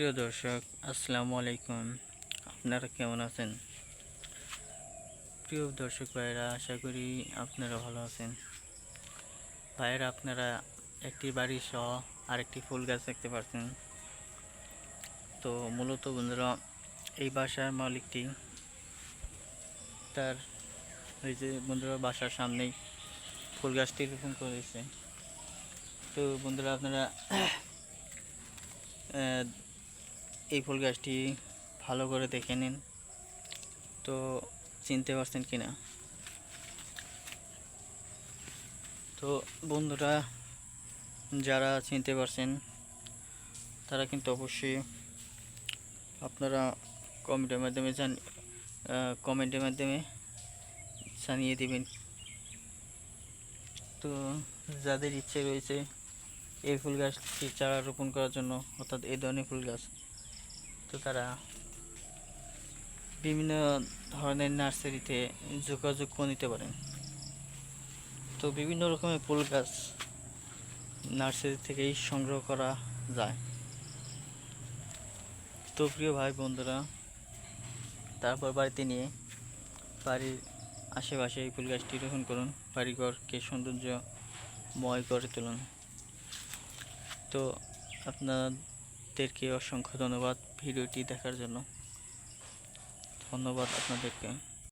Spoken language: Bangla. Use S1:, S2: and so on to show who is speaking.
S1: প্রিয় দর্শক, আসসালামু আলাইকুম। আপনারা কেমন আছেন? প্রিয় দর্শক ভাইয়েরা, আশা করি আপনারা ভালো আছেন। ভাইয়েরা, আপনারা একটি বাড়ি সহ আরেকটি ফুল গাছ দেখতে পাচ্ছেন তো মূলত বন্ধুরা, এই বাসার মালিকটি তার এই যে বন্ধুরা বাসার সামনেই ফুল গাছটি রোপণ করেছে। তো বন্ধুরা, আপনারা এই ফুল গাছটি ভালো করে দেখে নিন। তো চিনতে পারছেন কি না তো বন্ধুরা, যারা চিনতে পারছেন, তারা কিন্তু অবশ্যই আপনারা কমেন্টের মাধ্যমে জান কমেন্টের মাধ্যমে জানিয়ে দেবেন। তো যাদের ইচ্ছে রয়েছে এই ফুল গাছটি চারা রোপণ করার জন্য, অর্থাৎ এই ধরনের ফুল গাছ তো তারা বিভিন্ন ধরনের নার্সারিতে যোগাযোগ করে নিতে পারেন। তো বিভিন্ন রকমের ফুল গাছ নার্সারি থেকেই সংগ্রহ করা যায়। তো প্রিয় ভাই বন্ধুরা, তারপর বাড়িতে নিয়ে বাড়ির আশেপাশে এই ফুল গাছটি রোপণ করুন। বাড়িঘরকে সৌন্দর্যময় করে তুলুন। তো আপনাদেরকে অসংখ্য ধন্যবাদ ভিডিওটি দেখার জন্য। ধন্যবাদ আপনাদেরকে।